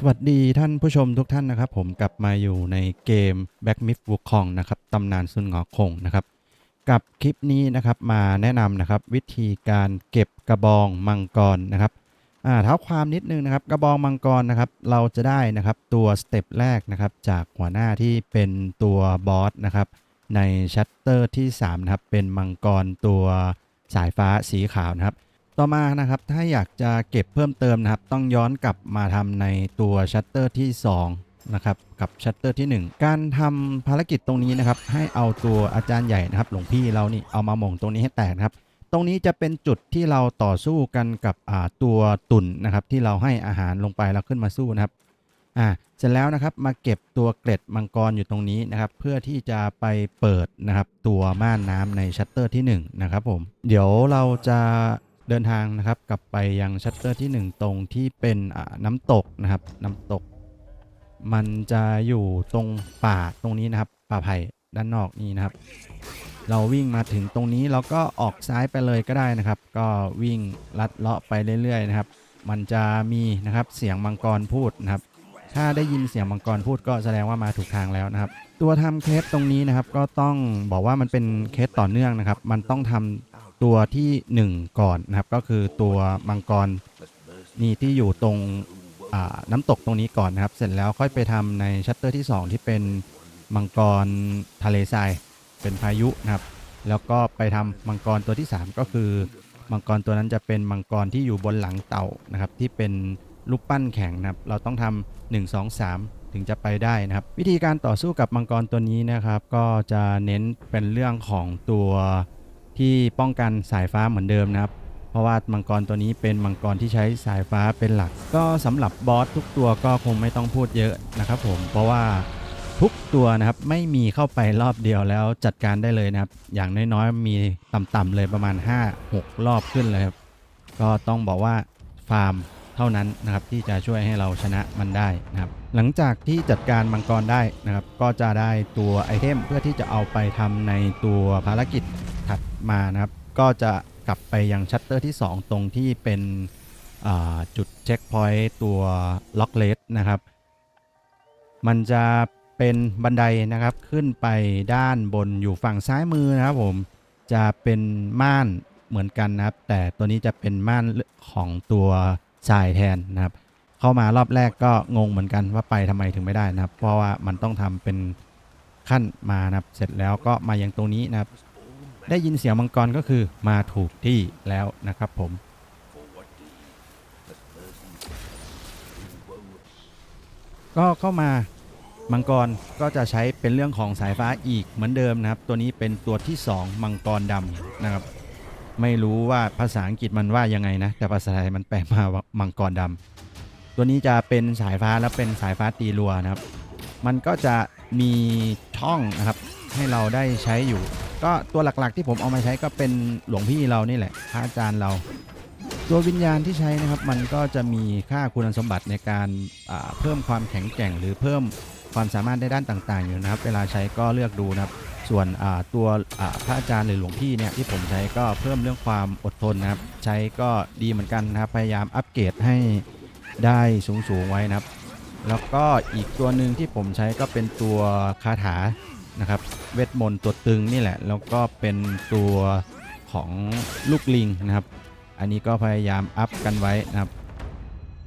สวัสดีท่านผู้ชมทุกท่านนะครับผมกลับมาอยู่ในเกม Back Myth Wukong นะครับตำนานซุนหงอคงนะครับกับคลิปนี้นะครับมาแนะนำนะครับวิธีการเก็บกระบองมังกรนะครับอ่าเท้าความนิดนึงนะครับกระบองมังกรนะครับเราจะได้นะครับตัวสเต็ปแรกนะครับจากหัวหน้าที่เป็นตัวบอสนะครับในชัตเตอร์ที่3นะครับเป็นมังกรตัวสายฟ้าสีขาวนะครับ ต่อมานะครับถ้าอยากจะเก็บเพิ่มเติมนะครับ ต้องย้อนกลับมาทำในตัวชัตเตอร์ที่ 2 นะครับ กับชัตเตอร์ที่ 1 การทำภารกิจตรงนี้นะครับ ให้เอาตัวอาจารย์ใหญ่นะครับ หลวงพี่เรานี่เอามาหม่งตรงนี้ให้แตกนะครับ ตรงนี้จะเป็นจุดที่เราต่อสู้กันกับตัวตุ่นนะครับ ที่เราให้อาหารลงไปแล้วขึ้นมาสู้นะครับอ่าเสร็จแล้วนะครับมาเก็บตัวเกล็ดมังกรอยู่ตรงนี้นะครับ เพื่อที่จะไปเปิดนะครับตัวม่านน้ำในชัตเตอร์ที่1นะครับผมเดี๋ยวเราจะ เดินทางนะครับกลับไปยังชัตเตอร์ที่ 1 ตรงที่เป็นน้ำตกนะครับ น้ำตก มันจะอยู่ตรงป่าตรงนี้นะครับ ป่าไผ่ด้านนอกนี่นะครับ เราวิ่งมาถึงตรงนี้เราก็ออกซ้ายไปเลยก็ได้นะครับ ก็วิ่งลัดเลาะไปเรื่อยๆนะครับ มันจะมีนะครับเสียงมังกรพูดนะครับ ถ้าได้ยินเสียงมังกรพูดก็แสดงว่ามาถูกทางแล้วนะครับ ตัวทำเคสตรงนี้นะครับก็ต้องบอกว่ามันเป็นเคสต่อเนื่องนะครับ มันต้องทำ ตัวทีหนึ่1 ก่อนนะครับ ก็คือตัวมังกรนี่ที่อยู่ตรงน้ำตกตรงนี้ก่อนนะครับ เสร็จแล้วค่อยไปทำในชัตเตอร์ที่ 2 ที่เป็นมังกรทะเลทรายเป็นพายุนะครับ แล้วก็ไปทำมังกรตัวที่ 3 ก็คือมังกรตัวนั้นจะเป็นมังกรที่อยู่บนหลังเต่านะครับ ที่เป็นรูปปั้นแข็งนะครับ เราต้องทำ1 2 3 ถึงจะไปได้นะครับ วิธีการต่อสู้กับมังกรตัวนี้นะครับ ก็จะเน้นเป็นเรื่องของตัว ที่ป้องกันสายฟ้าเหมือนเดิมนะครับ เพราะว่ามังกรตัวนี้เป็นมังกรที่ใช้สายฟ้าเป็นหลัก ก็สำหรับบอสทุกตัวก็คงไม่ต้องพูดเยอะนะครับผมเพราะว่าทุกตัวนะครับไม่มีเข้าไปรอบเดียวแล้วจัดการได้เลยนะครับ อย่างน้อยๆมีต่ำๆเลยประมาณ 5-6 รอบขึ้นเลยครับก็ต้องบอกว่าฟาร์มเท่านั้นนะครับที่จะช่วยให้เราชนะมันได้นะครับ หลังจากที่จัดการมังกรได้นะครับ ก็จะได้ตัวไอเทมเพื่อที่จะเอาไปทำในตัวภารกิจ มานะครับ ก็จะกลับไปยังชัตเตอร์ที่ 2 ตรงที่เป็นจุดเช็คพอยต์ตัวล็อกเลสนะครับ มันจะเป็นบันไดนะครับขึ้นไปด้านบนอยู่ฝั่งซ้ายมือนะครับผมจะเป็นม่านเหมือนกันนะครับ แต่ตัวนี้จะเป็นม่านของตัวทรายแทนนะครับ เข้ามารอบแรกก็งงเหมือนกันว่าไปทำไมถึงไม่ได้นะครับ เพราะว่ามันต้องทำเป็นขั้นมานะครับ เสร็จแล้วก็มายังตรงนี้นะครับ ได้ยินเสียงมังกรก็คือมาถูกที่แล้วนะครับผม ก็เข้ามามังกรก็จะใช้เป็นเรื่องของสายฟ้าอีกเหมือนเดิมนะครับ ตัวนี้เป็นตัวที่ 2 มังกรดำนะครับ ไม่รู้ว่าภาษาอังกฤษมันว่ายังไงนะ แต่ภาษาไทยมันแปลมาว่ามังกรดำตัวนี้จะเป็นสายฟ้าแล้วเป็นสายฟ้าตีรัวนะครับ มันก็จะมีช่องนะครับให้เราได้ใช้อยู่ ก็ตัวหลักๆที่ผมเอามาใช้ก็เป็นหลวงพี่เรานี่แหละพระอาจารย์เรา ตัววิญญาณที่ใช้นะครับ มันก็จะมีค่าคุณสมบัติในการเพิ่มความแข็งแกร่ง หรือเพิ่มความสามารถในด้านต่าง ๆ อยู่นะครับ เวลาใช้ก็เลือกดูนะครับ ส่วนตัวพระอาจารย์หรือหลวงพี่เนี่ยที่ผมใช้ก็เพิ่มเรื่องความอดทนนะครับ ใช้ก็ดีเหมือนกันนะครับพยายามอัปเกรดให้ได้สูงๆไว้นะครับ แล้วก็อีกตัวหนึ่งที่ผมใช้ก็เป็นตัวคาถา นะครับเวทมนต์ตัวตึงนี่แหละ แล้วก็เป็นตัวของลูกลิงนะครับ อันนี้ก็พยายามอัพกันไว้นะครับ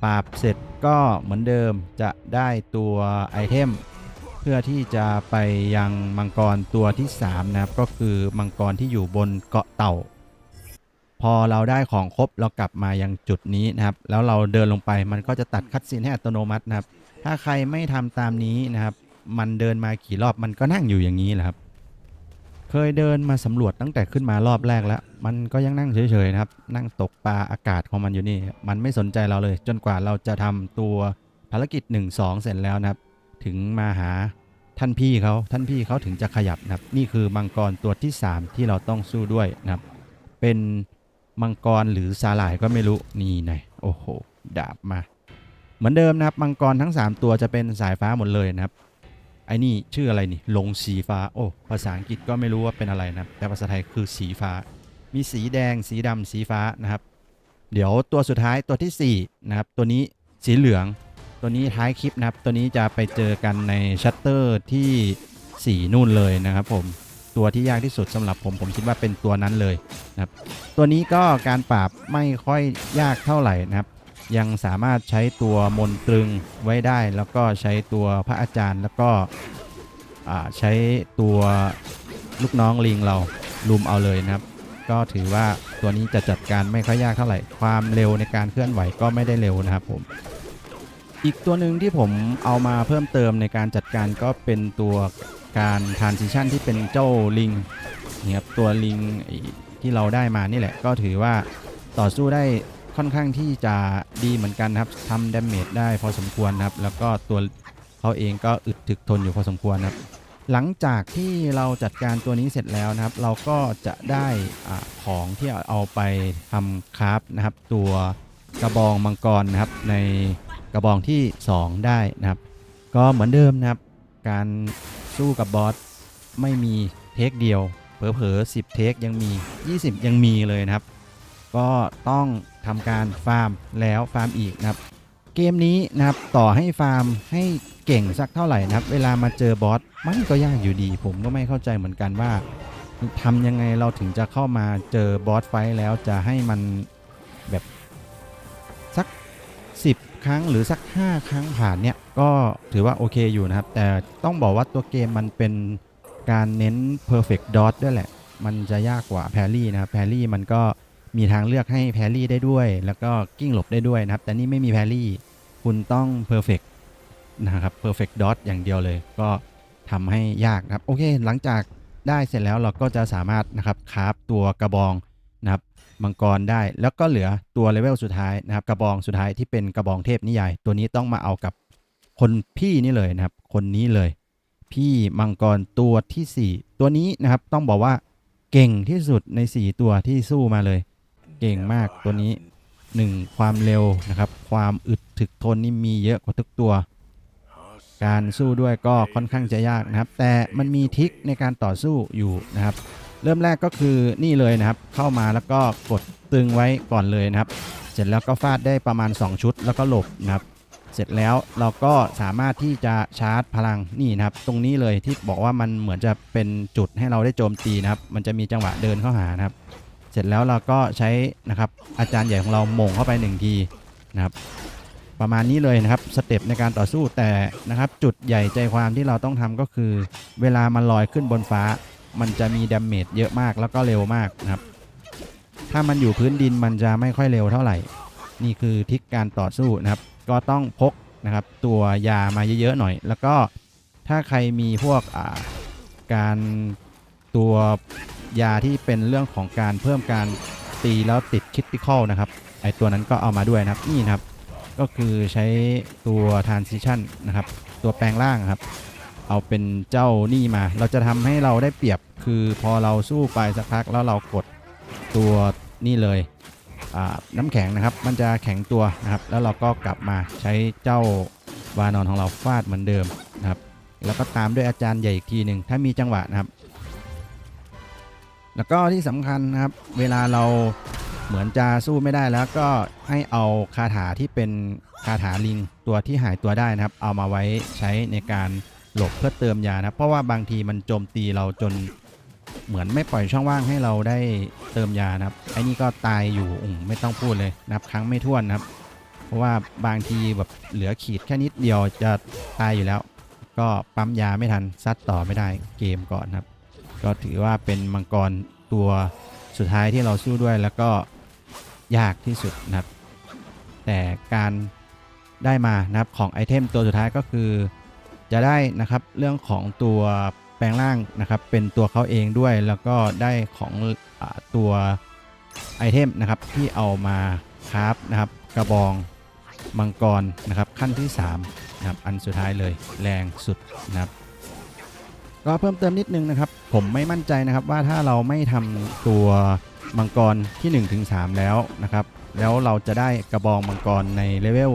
ปราบเสร็จก็เหมือนเดิมจะได้ตัวไอเทมเพื่อที่จะไปยังมังกรตัวที่ 3 นะครับ ก็คือมังกรที่อยู่บนเกาะเต่า พอเราได้ของครบเรากลับมายังจุดนี้นะครับ แล้วเราเดินลงไปมันก็จะตัดคัดซีนให้อัตโนมัตินะครับ ถ้าใครไม่ทำตามนี้นะครับ มันเดินมากี่รอบมันก็นั่งอยู่อย่างนี้แหละครับ เคยเดินมาสำรวจตั้งแต่ขึ้นมารอบแรกแล้ว มันก็ยังนั่งเฉยๆนะครับ นั่งตกปลาอากาศของมันอยู่นี่ มันไม่สนใจเราเลย จนกว่าเราจะทำตัวภารกิจ 1 2 เสร็จแล้วนะครับ ถึงมาหาท่านพี่เขาท่านพี่เขาถึงจะขยับนะครับ นี่คือมังกรตัวที่ 3 ที่เราต้องสู้ด้วยนะครับ เป็นมังกรหรือสาหร่ายก็ไม่รู้นี่ไงโอ้โหดาบมา เหมือนเดิมนะครับ มังกรทั้ง 3 ตัวจะเป็นสายฟ้าหมดเลยนะครับ ไอ้นี่ชื่ออะไรนี่ลงสีฟ้าโอ้ภาษาอังกฤษก็ไม่รู้ว่าเป็นอะไรนะแต่ภาษาไทยคือสีฟ้า มีสีแดง สีดำสีฟ้านะครับ เดี๋ยวตัวสุดท้ายตัวทีสี่4นะครับตัวนี้สีเหลือง ตัวนี้ท้ายคลิปนะครับ ตัวนี้จะไปเจอกันในชัตเตอร์ที่4นู่นเลยนะครับผมตัวที่ยากที่สุดสำหรับผมผมคิดว่าเป็นตัวนั้นเลยนะครับตัวนี้ก็การปราบไม่ค่อยยากเท่าไหร่นะครับ ยังสามารถใช้ตัวมนตรึงไว้ได้ แล้วก็ใช้ตัวพระอาจารย์ แล้วก็ใช้ตัวลูกน้องลิงเราลุมเอาเลยนะครับ ก็ถือว่าตัวนี้จะจัดการไม่ค่อยยากเท่าไหร่ ความเร็วในการเคลื่อนไหวก็ไม่ได้เร็วนะครับผม อีกตัวหนึ่งที่ผมเอามาเพิ่มเติมในการจัดการก็เป็นตัวการทานซิชันที่เป็นเจ้าลิงนี่ครับตัวลิงที่เราได้มานี่แหละ ก็ถือว่าต่อสู้ได้ ค่อนข้างที่จะดีเหมือนกันครับทำดาเมจได้พอสมควรครับ แล้วก็ตัวเขาเองก็อึดถึกทนอยู่พอสมควรครับ หลังจากที่เราจัดการตัวนี้เสร็จแล้วนะครับ เราก็จะได้อของที่เอาไปทำคราฟนะครับ ตัวกระบองมังกรนะครับ ในกระบองที่ 2 ได้นะครับ ก็เหมือนเดิมนะครับ การสู้กับบอสไม่มีเทคเดียวเผลอๆ10 เทคยังมี 20 ยังมีเลยนะครับ ก็ต้อง ทำการฟาร์มแล้วฟาร์มอีกนะครับ เกมนี้นะครับต่อให้ฟาร์มให้เก่งสักเท่าไหร่นะครับ เวลามาเจอบอสมันก็ยากอยู่ดี ผมก็ไม่เข้าใจเหมือนกันว่าทำยังไงเราถึงจะเข้ามาเจอบอสไฟแล้วจะให้มันแบบสัก 10 ครั้งหรือสัก 5 ครั้งผ่านเนี่ยก็ถือว่าโอเคอยู่นะครับ แต่ต้องบอกว่าตัวเกมมันเป็นการเน้น perfect dodge ด้วยแหละ มันจะยากกว่าแพรรี่นะครับแพรรี่มันก็ มีทางเลือกให้แพรรี่ได้ด้วย แล้วก็กิ้งหลบได้ด้วยนะครับ แต่นี่ไม่มีแพรรี่ คุณต้อง perfect นะครับ perfect dot อย่างเดียวเลย ก็ทำให้ยากนะครับ โอเค หลังจากได้เสร็จแล้วเราก็จะสามารถนะครับคราฟตัวกระบองนะครับมังกรได้ แล้วก็เหลือตัวเลเวลสุดท้ายนะครับ กระบองสุดท้ายที่เป็นกระบองเทพนิยาย ตัวนี้ต้องมาเอากับคนพี่นี่เลยนะครับ คนนี้เลย พี่มังกรตัวทีสี่4 ตัวนี้นะครับต้องบอกว่าเก่งที่สุดใน 4 ตัวที่สู้มาเลย เก่งมากตัวนี้ 1 ความเร็วนะครับ ความอึดถึกทนนี่มีเยอะกว่าทุกตัว การสู้ด้วยก็ค่อนข้างจะยากนะครับ แต่มันมีทริคในการต่อสู้อยู่นะครับ เริ่มแรกก็คือนี่เลยนะครับ เข้ามาแล้วก็กดตึงไว้ก่อนเลยนะครับ เสร็จแล้วก็ฟาดได้ประมาณ 2 ชุดแล้วก็หลบนะครับเสร็จแล้วเราก็สามารถที่จะชาร์จพลังนี่นะครับ ตรงนี้เลยที่บอกว่ามันเหมือนจะเป็นจุดให้เราได้โจมตีนะครับ มันจะมีจังหวะเดินเข้าหานะครับ เสร็จแล้วเราก็ใช้นะครับอาจารย์ใหญ่ของเราหม่งเข้าไปหนึ่งทีนะครับประมาณนี้เลยนะครับสเต็ปในการต่อสู้แต่นะครับจุดใหญ่ใจความที่เราต้องทำก็คือ เวลามันลอยขึ้นบนฟ้า มันจะมีดาเมจเยอะมากแล้วก็เร็วมากนะครับถ้ามันอยู่พื้นดินมันจะไม่ค่อยเร็วเท่าไหร่ นี่คือทริกการต่อสู้นะครับ ก็ต้องพกนะครับตัวยามาเยอะๆหน่อย แล้วก็ถ้าใครมีพวกอ่าการตัว ยาที่เป็นเรื่องของการเพิ่มการตีแล้วติดคิด i คอลนะครับไอตัวนั้นก็เอามาด้วยนะครับนี่นะครับ ก็คือใช้ตัว transition นะครับ ตัวแปลงร่างครับ เอาเป็นเจ้านี่มา เราจะทำให้เราได้เปรียบคือพอเราสู้ไปสักพักแล้วเรากดตัวนี่เลยน้ำแข็งนะครับ มันจะแข็งตัวนะครับ แล้วเราก็กลับมาใช้เจ้าวานอนของเราฟาดเหมือนเดิมนะครับ แล้วก็ตามด้วยอาจารย์ใหญ่อีกทีหนึ่งถ้ามีจังหวะนะครับ แล้วก็ที่สำคัญนะครับเวลาเราเหมือนจะสู้ไม่ได้แล้วก็ให้เอาคาถาที่เป็นคาถาลิงตัวที่หายตัวได้นะครับ เอามาไว้ใช้ในการหลบเพื่อเติมยานะเพราะว่าบางทีมันโจมตีเราจนเหมือนไม่ปล่อยช่องว่างให้เราได้เติมยานะครับไอ้นี่ก็ตายอยู่อุ่มไม่ต้องพูดเลยนับครั้งไม่ถ้วนนะครับ เพราะว่าบางทีแบบเหลือขีดแค่นิดเดียวจะตายอยู่แล้ว ก็ปั๊มยาไม่ทันซัดต่อไม่ได้เกมก่อนครับ ก็ถือว่าเป็นมังกรตัวสุดท้ายที่เราสู้ด้วยแล้วก็ยากที่สุดนะครับ แต่การได้มานะครับของไอเทมตัวสุดท้ายก็คือ จะได้นะครับเรื่องของตัวแปลงร่างนะครับเป็นตัวเขาเองด้วยแล้วก็ได้ของอตัวไอเทมนะครับที่เอามาคราฟนะครับกระบองมังกรนะครับขั้นที่3นะครับอันสุดท้ายเลยแรงสุดนะครับ ก็เพิ่มเติมนิดนึงนะครับ ผมไม่มั่นใจนะครับว่าถ้าเราไม่ทำตัวมังกรที่1ถึง3แล้วนะครับ แล้วเราจะได้กระบองมังกรในเลเวล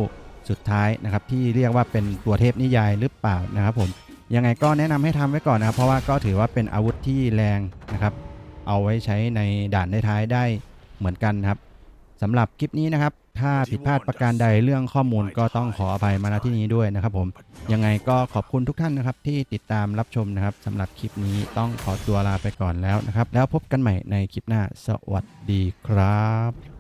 สุดท้ายนะครับ ที่เรียกว่าเป็นตัวเทพนิยายหรือเปล่านะครับผมยังไงก็แนะนำให้ทำไว้ก่อนนะครับ เพราะว่าก็ถือว่าเป็นอาวุธที่แรงนะครับ เอาไว้ใช้ในด่านท้ายได้เหมือนกันครับสำหรับคลิปนี้นะครับ ถ้าผิดพลาดประการใดเรื่องข้อมูลก็ต้องขออภัยมาณที่นี้ด้วยนะครับผม ยังไงก็ขอบคุณทุกท่านนะครับ ที่ติดตามรับชมนะครับสำหรับคลิปนี้ต้องขอตัวลาไปก่อนแล้วนะครับ แล้วพบกันใหม่ในคลิปหน้า สวัสดีครับ